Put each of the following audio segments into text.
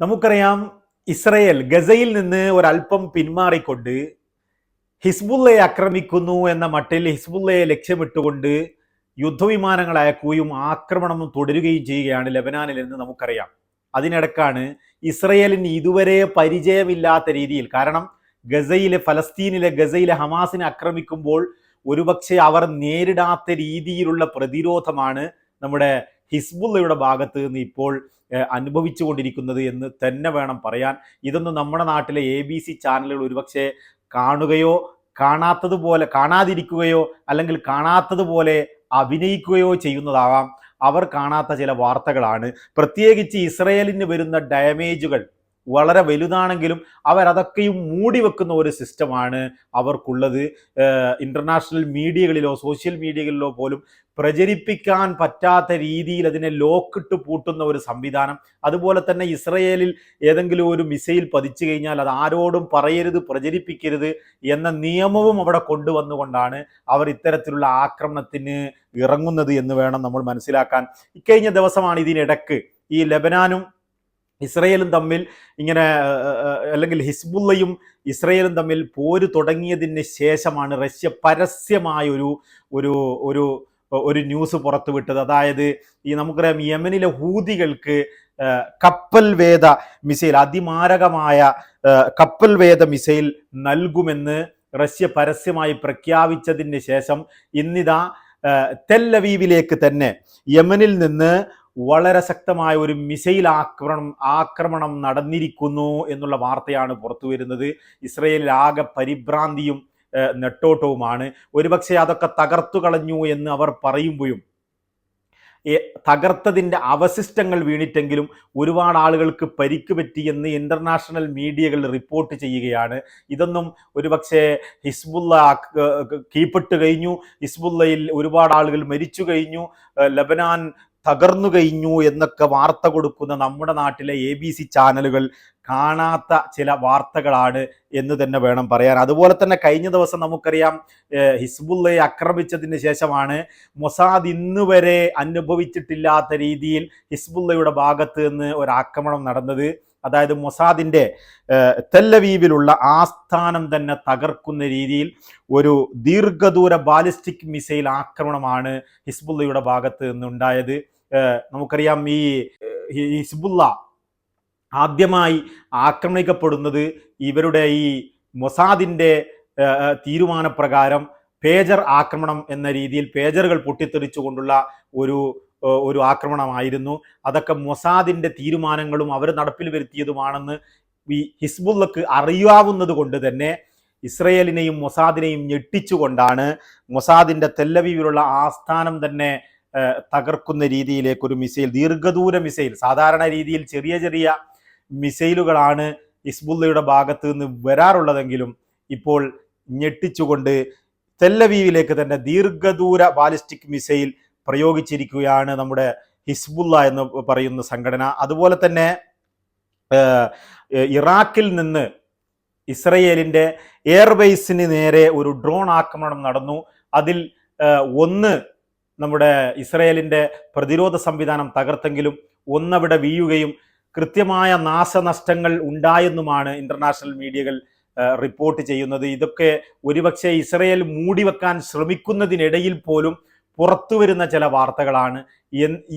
നമുക്കറിയാം ഇസ്രയേൽ ഗസയിൽ നിന്ന് ഒരല്പം പിന്മാറിക്കൊണ്ട് ഹിസ്ബുള്ളയെ ആക്രമിക്കുന്നു എന്ന മട്ടിൽ ഹിസ്ബുള്ളയെ ലക്ഷ്യമിട്ടുകൊണ്ട് യുദ്ധവിമാനങ്ങൾ അയക്കുകയും ആക്രമണം തുടരുകയും ചെയ്യുകയാണ് ലബനാനിൽ എന്ന് നമുക്കറിയാം. അതിനിടക്കാണ് ഇസ്രയേലിന് ഇതുവരെ പരിചയമില്ലാത്ത രീതിയിൽ കാരണം ഗസയിലെ ഫലസ്തീനിലെ ഗസയിലെ ഹമാസിനെ ആക്രമിക്കുമ്പോൾ ഒരുപക്ഷെ അവർ നേരിടാത്ത രീതിയിലുള്ള പ്രതിരോധമാണ് നമ്മുടെ ഹിസ്ബുള്ളയുടെ ഭാഗത്ത് നിന്ന് ഇപ്പോൾ അനുഭവിച്ചു അനുഭവിച്ചുകൊണ്ടിരിക്കുന്നത് എന്ന് തന്നെ വേണം പറയാൻ. ഇതൊന്നും നമ്മുടെ നാട്ടിലെ എ ബി സി ചാനലുകൾ ഒരുപക്ഷെ കാണുകയോ കാണാത്തതുപോലെ കാണാതിരിക്കുകയോ അല്ലെങ്കിൽ കാണാത്തതുപോലെ അഭിനയിക്കുകയോ ചെയ്യുന്നതാവാം. അവർ കാണാത്ത ചില വാർത്തകളാണ്. പ്രത്യേകിച്ച് ഇസ്രയേലിന് വരുന്ന ഡാമേജുകൾ വളരെ വലുതാണെങ്കിലും അവരതൊക്കെയും മൂടി വെക്കുന്ന ഒരു സിസ്റ്റമാണ് അവർക്കുള്ളത്. ഇന്റർനാഷണൽ മീഡിയകളിലോ സോഷ്യൽ മീഡിയകളിലോ പോലും പ്രചരിപ്പിക്കാൻ പറ്റാത്ത രീതിയിൽ അതിനെ ലോക്കിട്ട് പൂട്ടുന്ന ഒരു സംവിധാനം. അതുപോലെ തന്നെ ഇസ്രയേലിൽ ഏതെങ്കിലും ഒരു മിസൈൽ പതിച്ചു കഴിഞ്ഞാൽ അത് ആരോടും പറയരുത് പ്രചരിപ്പിക്കരുത് എന്ന നിയമവും അവിടെ കൊണ്ടുവന്നുകൊണ്ടാണ് അവർ ഇത്തരത്തിലുള്ള ആക്രമണത്തിന് ഇറങ്ങുന്നത് എന്ന് വേണം നമ്മൾ മനസ്സിലാക്കാൻ. ഇക്കഴിഞ്ഞ ദിവസമാണ് ഇതിനിടക്ക് ഈ ലബനാനും ഇസ്രയേലും തമ്മിൽ ഇങ്ങനെ അല്ലെങ്കിൽ ഹിസ്ബുള്ളയും ഇസ്രയേലും തമ്മിൽ പോര് തുടങ്ങിയതിന് ശേഷമാണ് റഷ്യ പരസ്യമായൊരു ഒരു ഒരു ഒരു ന്യൂസ് പുറത്തുവിട്ടത്. അതായത് ഈ നമുക്കറിയാം യമനിലെ ഹൂതികൾക്ക് കപ്പൽ വേദ മിസൈൽ അതിമാരകമായ കപ്പൽ വേദ മിസൈൽ നൽകുമെന്ന് റഷ്യ പരസ്യമായി പ്രഖ്യാപിച്ചതിന് ശേഷം ഇന്നിതാ തെല്ലവീവിലേക്ക് തന്നെ യമനിൽ നിന്ന് വളരെ ശക്തമായ ഒരു മിസൈൽ ആക്രമണം ആക്രമണം നടന്നിരിക്കുന്നു എന്നുള്ള വാർത്തയാണ് പുറത്തു വരുന്നത്. ഇസ്രയേലിൽ ആകെ പരിഭ്രാന്തിയും നെട്ടോട്ടവുമാണ്. ഒരുപക്ഷെ അതൊക്കെ തകർത്തു കളഞ്ഞു എന്ന് അവർ പറയുമ്പോഴും തകർത്തതിന്റെ അവശിഷ്ടങ്ങൾ വീണിട്ടെങ്കിലും ഒരുപാട് ആളുകൾക്ക് പരിക്ക് പറ്റിയെന്ന് ഇന്റർനാഷണൽ മീഡിയകൾ റിപ്പോർട്ട് ചെയ്യുകയാണ്. ഇതൊന്നും ഒരുപക്ഷെ ഹിസ്ബുള്ള കീപ്പിട്ട് കഴിഞ്ഞു. ഹിസ്ബുള്ളയിൽ ഒരുപാട് ആളുകൾ മരിച്ചു കഴിഞ്ഞു. ലബനാൻ തകർന്നു കഴിഞ്ഞു എന്നൊക്കെ വാർത്ത കൊടുക്കുന്ന നമ്മുടെ നാട്ടിലെ എ ബി സി ചാനലുകൾ കാണാത്ത ചില വാർത്തകളാണ് എന്ന് തന്നെ വേണം പറയാൻ. അതുപോലെ തന്നെ കഴിഞ്ഞ ദിവസം നമുക്കറിയാം ഹിസ്ബുള്ളയെ ആക്രമിച്ചതിന് ശേഷമാണ് മൊസാദ് ഇന്ന് വരെ അനുഭവിച്ചിട്ടില്ലാത്ത രീതിയിൽ ഹിസ്ബുള്ളയുടെ ഭാഗത്ത് നിന്ന് ഒരു ആക്രമണം നടന്നത്. അതായത് മൊസാദിന്റെ ഏഹ്, തെല്ലവീവിലുള്ള ആസ്ഥാനം തന്നെ തകർക്കുന്ന രീതിയിൽ ഒരു ദീർഘദൂര ബാലിസ്റ്റിക് മിസൈൽ ആക്രമണമാണ് ഹിസ്ബുള്ളയുടെ ഭാഗത്ത് നിന്നുണ്ടായത്. നമുക്കറിയാം ഈ ഹിസ്ബുള്ള ആദ്യമായി ആക്രമിക്കപ്പെടുന്നത് ഇവരുടെ ഈ ഏഹ്, തീരുമാനപ്രകാരം പേജർ ആക്രമണം എന്ന രീതിയിൽ പേജറുകൾ പൊട്ടിത്തെറിച്ചുകൊണ്ടുള്ള ഒരു ഒരു ആക്രമണമായിരുന്നു. അതൊക്കെ മൊസാദിന്റെ തീരുമാനങ്ങളും അവർ നടപ്പിൽ വരുത്തിയതുമാണെന്ന് ഈ ഹിസ്ബുള്ളക്ക് അറിയാവുന്നത് കൊണ്ട് തന്നെ ഇസ്രയേലിനെയും മൊസാദിനെയും ഞെട്ടിച്ചുകൊണ്ടാണ് മൊസാദിന്റെ തെല്ലവീവിലുള്ള ആസ്ഥാനം തന്നെ തകർക്കുന്ന രീതിയിലേക്ക് ഒരു മിസൈൽ ദീർഘദൂര മിസൈൽ സാധാരണ രീതിയിൽ ചെറിയ ചെറിയ മിസൈലുകളാണ് ഇസ്ബുല്ലയുടെ ഭാഗത്ത് നിന്ന് വരാറുള്ളതെങ്കിലും ഇപ്പോൾ ഞെട്ടിച്ചുകൊണ്ട് തെല്ലവീവിലേക്ക് തന്നെ ദീർഘദൂര ബാലിസ്റ്റിക് മിസൈൽ പ്രയോഗിച്ചിരിക്കുകയാണ് നമ്മുടെ ഹിസ്ബുല്ല എന്ന് പറയുന്ന സംഘടന. അതുപോലെ തന്നെ ഇറാഖിൽ നിന്ന് ഇസ്രയേലിന്റെ എയർബേസിന് നേരെ ഒരു ഡ്രോൺ ആക്രമണം നടന്നു. അതിൽ ഒന്ന് നമ്മുടെ ഇസ്രയേലിന്റെ പ്രതിരോധ സംവിധാനം തകർത്തെങ്കിലും ഒന്നവിടെ വീഴുകയും കൃത്യമായ നാശനഷ്ടങ്ങൾ ഉണ്ടായെന്നുമാണ് ഇന്റർനാഷണൽ മീഡിയകൾ റിപ്പോർട്ട് ചെയ്യുന്നത്. ഇതൊക്കെ ഒരുപക്ഷെ ഇസ്രയേൽ മൂടിവെക്കാൻ ശ്രമിക്കുന്നതിനിടയിൽ പോലും പുറത്തു വരുന്ന ചില വാർത്തകളാണ്.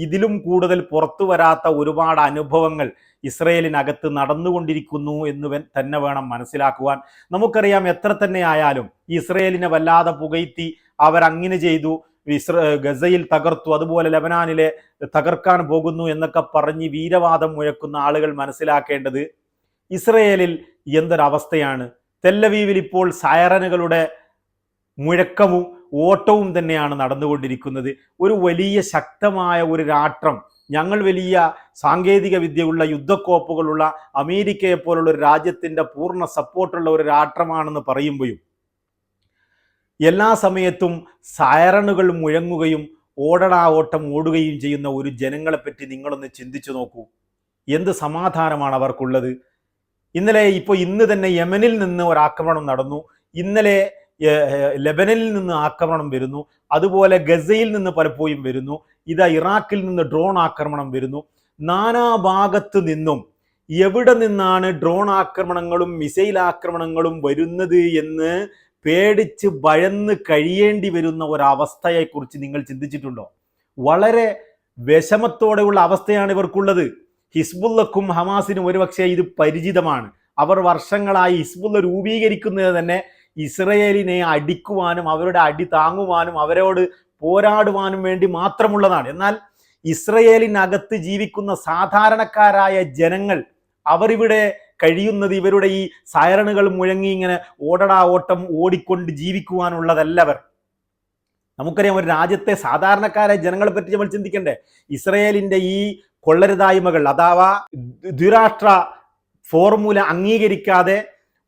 ഇതിലും കൂടുതൽ പുറത്തു വരാത്ത ഒരുപാട് അനുഭവങ്ങൾ ഇസ്രയേലിനകത്ത് നടന്നുകൊണ്ടിരിക്കുന്നു എന്ന് തന്നെ വേണം മനസ്സിലാക്കുവാൻ. നമുക്കറിയാം എത്ര തന്നെ ആയാലും ഇസ്രയേലിനെ വല്ലാതെ പുകയ്ത്തി അവരങ്ങനെ ചെയ്തു. ഗസയിൽ തകർത്തു. അതുപോലെ ലബനാനിലെ തകർക്കാൻ പോകുന്നു എന്നൊക്കെ പറഞ്ഞ് വീരവാദം മുഴക്കുന്ന ആളുകൾ മനസ്സിലാക്കേണ്ടത് ഇസ്രയേലിൽ എന്തൊരവസ്ഥയാണ്? തെല്ലവീവിൽ ഇപ്പോൾ സയറനുകളുടെ മുഴക്കവും ഓട്ടവും തന്നെയാണ് നടന്നുകൊണ്ടിരിക്കുന്നത്. ഒരു വലിയ ശക്തമായ ഒരു രാഷ്ട്രം ഞങ്ങൾ വലിയ സാങ്കേതിക വിദ്യയുള്ള യുദ്ധക്കോപ്പുകളുള്ള അമേരിക്കയെ പോലുള്ള ഒരു രാജ്യത്തിന്റെ പൂർണ സപ്പോർട്ടുള്ള ഒരു രാഷ്ട്രമാണെന്ന് പറയുമ്പോഴും എല്ലാ സമയത്തും സൈറണുകൾ മുഴങ്ങുകയും ഓടടാ ഓട്ടം ഓടുകയും ചെയ്യുന്ന ഒരു ജനങ്ങളെപ്പറ്റി നിങ്ങളൊന്ന് ചിന്തിച്ചു നോക്കൂ. എന്ത് സമാധാനമാണ് അവർക്കുള്ളത്? ഇന്നലെ ഇപ്പോൾ ഇന്ന് തന്നെ യമനിൽ നിന്ന് ഒരു ആക്രമണം നടന്നു. ഇന്നലെ ലെബനനിൽ നിന്ന് ആക്രമണം വരുന്നു. അതുപോലെ ഗസയിൽ നിന്ന് പലപ്പോഴും വരുന്നു. ഇതാ ഇറാഖിൽ നിന്ന് ഡ്രോൺ ആക്രമണം വരുന്നു. നാനാ ഭാഗത്ത് നിന്നും എവിടെ നിന്നാണ് ഡ്രോൺ ആക്രമണങ്ങളും മിസൈൽ ആക്രമണങ്ങളും വരുന്നത് എന്ന് പേടിച്ച് ഭയന്ന് കഴിയേണ്ടി വരുന്ന ഒരവസ്ഥയെക്കുറിച്ച് നിങ്ങൾ ചിന്തിച്ചിട്ടുണ്ടോ? വളരെ വിഷമത്തോടെയുള്ള അവസ്ഥയാണ് ഇവർക്കുള്ളത്. ഹിസ്ബുള്ളക്കും ഹമാസിനും ഒരുപക്ഷെ ഇത് പരിചിതമാണ്. അവർ വർഷങ്ങളായി ഹിസ്ബുള്ള രൂപീകരിക്കുന്നത് തന്നെ ഇസ്രയേലിനെ അടിക്കുവാനും അവരുടെ അടി താങ്ങുവാനും അവരോട് പോരാടുവാനും വേണ്ടി മാത്രമുള്ളതാണ്. എന്നാൽ ഇസ്രയേലിനകത്ത് ജീവിക്കുന്ന സാധാരണക്കാരായ ജനങ്ങൾ അവരിവിടെ കഴിയുന്നത് ഇവരുടെ ഈ സയറണുകൾ മുഴങ്ങി ഇങ്ങനെ ഓടടാ ഓട്ടം ഓടിക്കൊണ്ട് ജീവിക്കുവാനുള്ളതല്ല അവർ നമുക്കറിയാം ഒരു രാജ്യത്തെ സാധാരണക്കാരെ ജനങ്ങളെ പറ്റി നമ്മൾ ചിന്തിക്കണ്ടേ? ഇസ്രയേലിന്റെ ഈ കൊള്ളരുതായ്മകൾ അഥവാ ദ്വിരാഷ്ട്ര ഫോർമുല അംഗീകരിക്കാതെ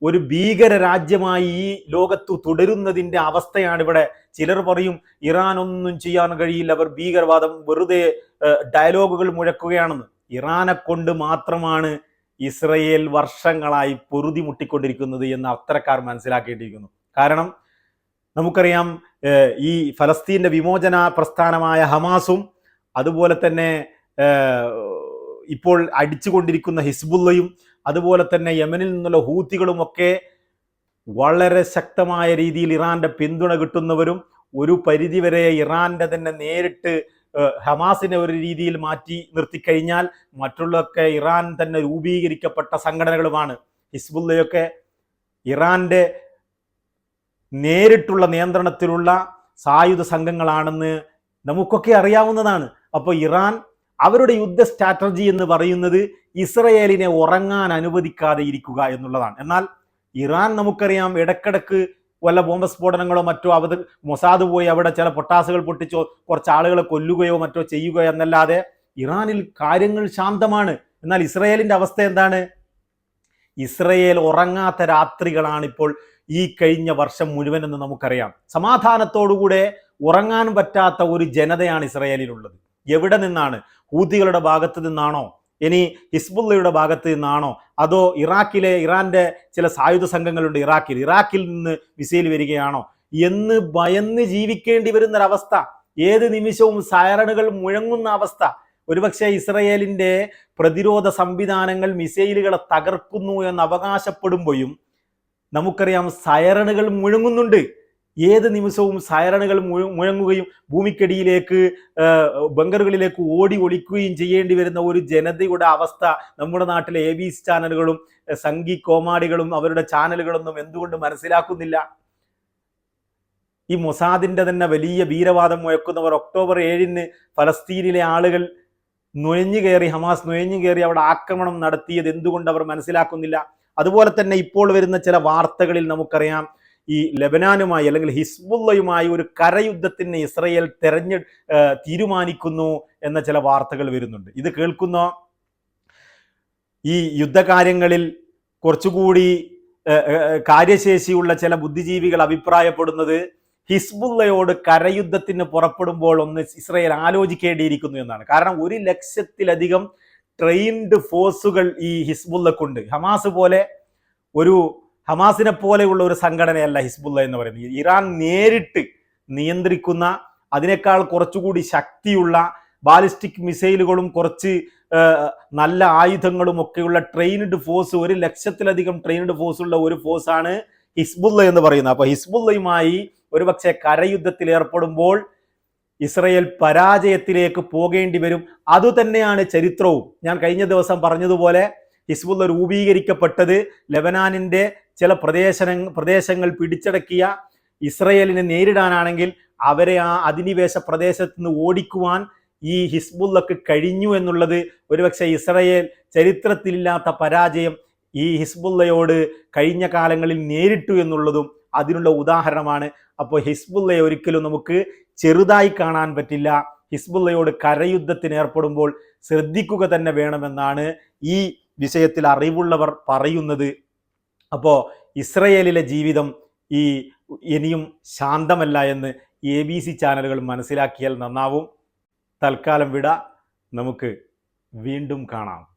ഒരു ഭീകര രാജ്യമായി ഈ ലോകത്തു തുടരുന്നതിന്റെ അവസ്ഥയാണ് ഇവിടെ ചിലർ പറയും ഇറാൻ ഒന്നും ചെയ്യാൻ കഴിയില്ല അവർ ഭീകരവാദം വെറുതെ ഡയലോഗുകൾ മുഴക്കുകയാണെന്ന്. ഇറാനെ കൊണ്ട് മാത്രമാണ് ഇസ്രയേൽ വർഷങ്ങളായി പൊറുതി മുട്ടിക്കൊണ്ടിരിക്കുന്നത് എന്ന് അത്തരക്കാർ മനസ്സിലാക്കേണ്ടിയിരിക്കുന്നു കാരണം നമുക്കറിയാം ഈ ഫലസ്തീന്റെ വിമോചന പ്രസ്ഥാനമായ ഹമാസും അതുപോലെ തന്നെ ഇപ്പോൾ അടിച്ചുകൊണ്ടിരിക്കുന്ന ഹിസ്ബുള്ളയും അതുപോലെ തന്നെ യമനിൽ നിന്നുള്ള ഹൂത്തികളും ഒക്കെ വളരെ ശക്തമായ രീതിയിൽ ഇറാന്റെ പിന്തുണ കിട്ടുന്നവരും ഒരു പരിധിവരെ ഇറാന്റെ തന്നെ നേരിട്ട് ഹമാസിനെ ഒരു രീതിയിൽ മാറ്റി നിർത്തിക്കഴിഞ്ഞാൽ മറ്റുള്ളതൊക്കെ ഇറാൻ തന്നെ രൂപീകരിക്കപ്പെട്ട സംഘടനകളുമാണ്. ഹിസ്ബുല്ലയൊക്കെ ഇറാന്റെ നേരിട്ടുള്ള നിയന്ത്രണത്തിലുള്ള സായുധ സംഘങ്ങളാണെന്ന് നമുക്കൊക്കെ അറിയാവുന്നതാണ്. അപ്പോൾ ഇറാൻ അവരുടെ യുദ്ധ സ്ട്രാറ്റജി എന്ന് പറയുന്നത് ഇസ്രയേലിനെ ഉറങ്ങാൻ അനുവദിക്കാതെ ഇരിക്കുക എന്നുള്ളതാണ്. എന്നാൽ ഇറാൻ നമുക്കറിയാം ഇടക്കിടക്ക് വല്ല ബോംബ് സ്ഫോടനങ്ങളോ മറ്റോ അവർ മൊസാദ് പോയി അവിടെ ചില പൊട്ടാസുകൾ പൊട്ടിച്ചോ കുറച്ച് ആളുകളെ കൊല്ലുകയോ മറ്റോ ചെയ്യുകയോ എന്നല്ലാതെ ഇറാനിൽ കാര്യങ്ങൾ ശാന്തമാണ്. എന്നാൽ ഇസ്രയേലിന്റെ അവസ്ഥ എന്താണ്? ഇസ്രയേൽ ഉറങ്ങാത്ത രാത്രികളാണ് ഇപ്പോൾ ഈ കഴിഞ്ഞ വർഷം മുഴുവൻ എന്ന് നമുക്കറിയാം. സമാധാനത്തോടുകൂടെ ഉറങ്ങാൻ പറ്റാത്ത ഒരു ജനതയാണ് ഇസ്രയേലിലുള്ളത്. എവിടെ നിന്നാണ്? ഹൂതികളുടെ ഭാഗത്ത് നിന്നാണോ? ഇനി ഹിസ്ബുള്ളയുടെ ഭാഗത്ത് നിന്നാണോ? അതോ ഇറാഖിലെ ഇറാന്റെ ചില സായുധ സംഘങ്ങളുണ്ട് ഇറാഖിൽ. ഇറാഖിൽ നിന്ന് മിസൈൽ വരികയാണോ? എന്ന് ഭയന്ന് ജീവിക്കേണ്ടി വരുന്നൊരവസ്ഥ. ഏത് നിമിഷവും സയറണുകൾ മുഴങ്ങുന്ന അവസ്ഥ. ഒരുപക്ഷെ ഇസ്രയേലിന്റെ പ്രതിരോധ സംവിധാനങ്ങൾ മിസൈലുകളെ തകർക്കുന്നു എന്ന് അവകാശപ്പെടുമ്പോഴും നമുക്കറിയാം സയറണുകൾ മുഴങ്ങുന്നുണ്ട്. ഏത് നിമിഷവും സൈറണുകൾ മുഴങ്ങുകയും ഭൂമിക്കടിയിലേക്ക് ബങ്കറുകളിലേക്ക് ഓടി ഒളിക്കുകയും ചെയ്യേണ്ടി വരുന്ന ഒരു ജനതയുടെ അവസ്ഥ നമ്മുടെ നാട്ടിലെ എ ബി ചാനലുകളും സംഗി സംഘി കോമാളികളും അവരുടെ ചാനലുകളൊന്നും എന്തുകൊണ്ട് മനസ്സിലാക്കുന്നില്ല? ഈ മൊസാദിന്റെ തന്നെ വലിയ വീരവാദം മുഴക്കുന്നവർ ഒക്ടോബർ ഏഴിന് ഫലസ്തീനിലെ ആളുകൾ നുഴഞ്ഞു കയറി ഹമാസ് നുഴഞ്ഞു കയറി അവിടെ ആക്രമണം നടത്തിയത് എന്തുകൊണ്ട് അവർ മനസ്സിലാക്കുന്നില്ല? അതുപോലെ തന്നെ ഇപ്പോൾ വരുന്ന ചില വാർത്തകളിൽ നമുക്കറിയാം ഈ ലബനാനുമായി അല്ലെങ്കിൽ ഹിസ്ബുള്ളയുമായി ഒരു കരയുദ്ധത്തിന് ഇസ്രയേൽ തെരഞ്ഞെ തീരുമാനിക്കുന്നു എന്ന ചില വാർത്തകൾ വരുന്നുണ്ട്. ഇത് കേൾക്കുന്ന ഈ യുദ്ധകാര്യങ്ങളിൽ കുറച്ചുകൂടി കാര്യശേഷിയുള്ള ചില ബുദ്ധിജീവികൾ അഭിപ്രായപ്പെടുന്നത് ഹിസ്ബുള്ളയോട് കരയുദ്ധത്തിന് പുറപ്പെടുമ്പോൾ ഒന്ന് ഇസ്രയേൽ ആലോചിക്കേണ്ടിയിരിക്കുന്നു എന്നാണ്. കാരണം ഒരു ലക്ഷത്തിലധികം ട്രെയിൻഡ് ഫോഴ്സുകൾ ഈ ഹിസ്ബുള്ളക്കുണ്ട്. ഹമാസ് പോലെ ഒരു ഹമാസിനെ പോലെയുള്ള ഒരു സംഘടനയല്ല ഹിസ്ബുല്ല എന്ന് പറയുന്നത്. ഇറാൻ നേരിട്ട് നിയന്ത്രിക്കുന്ന അതിനേക്കാൾ കുറച്ചുകൂടി ശക്തിയുള്ള ബാലിസ്റ്റിക് മിസൈലുകളും കുറച്ച് നല്ല ആയുധങ്ങളും ഒക്കെയുള്ള ട്രെയിൻഡ് ഫോഴ്സ് ഒരു ലക്ഷത്തിലധികം ട്രെയിൻഡ് ഫോഴ്സ് ഉള്ള ഒരു ഫോഴ്സാണ് ഹിസ്ബുല്ല എന്ന് പറയുന്നത്. അപ്പൊ ഹിസ്ബുല്ലയുമായി ഒരുപക്ഷെ കരയുദ്ധത്തിൽ ഏർപ്പെടുമ്പോൾ ഇസ്രയേൽ പരാജയത്തിലേക്ക് പോകേണ്ടി വരും. അതുതന്നെയാണ് ചരിത്രവും. ഞാൻ കഴിഞ്ഞ ദിവസം പറഞ്ഞതുപോലെ ഹിസ്ബുള്ള രൂപീകരിക്കപ്പെട്ടത് ലെബനാനിന്റെ ചില പ്രദേശ പ്രദേശങ്ങൾ പിടിച്ചടക്കിയ ഇസ്രയേലിനെ നേരിടാനാണെങ്കിൽ അവരെ ആ അധിനിവേശ പ്രദേശത്ത് നിന്ന് ഓടിക്കുവാൻ ഈ ഹിസ്ബുള്ളക്ക് കഴിഞ്ഞു എന്നുള്ളത് ഒരുപക്ഷെ ഇസ്രയേൽ ചരിത്രത്തിലില്ലാത്ത പരാജയം ഈ ഹിസ്ബുള്ളയോട് കഴിഞ്ഞ കാലങ്ങളിൽ നേരിട്ടു എന്നുള്ളതും അതിനുള്ള ഉദാഹരണമാണ്. അപ്പോൾ ഹിസ്ബുള്ളയെ ഒരിക്കലും നമുക്ക് ചെറുതായി കാണാൻ പറ്റില്ല. ഹിസ്ബുള്ളയോട് കരയുദ്ധത്തിന് ഏർപ്പെടുമ്പോൾ ശ്രദ്ധിക്കുക തന്നെ വേണമെന്നാണ് ഈ വിഷയത്തിൽ അറിവുള്ളവർ പറയുന്നത് അപ്പോൾ ഇസ്രയേലിലെ ജീവിതം ഈ ഇനിയും ശാന്തമല്ല എന്ന് എ ബി സി ചാനലുകൾ മനസ്സിലാക്കിയാൽ നന്നാവും. തൽക്കാലം വിട. നമുക്ക് വീണ്ടും കാണാം.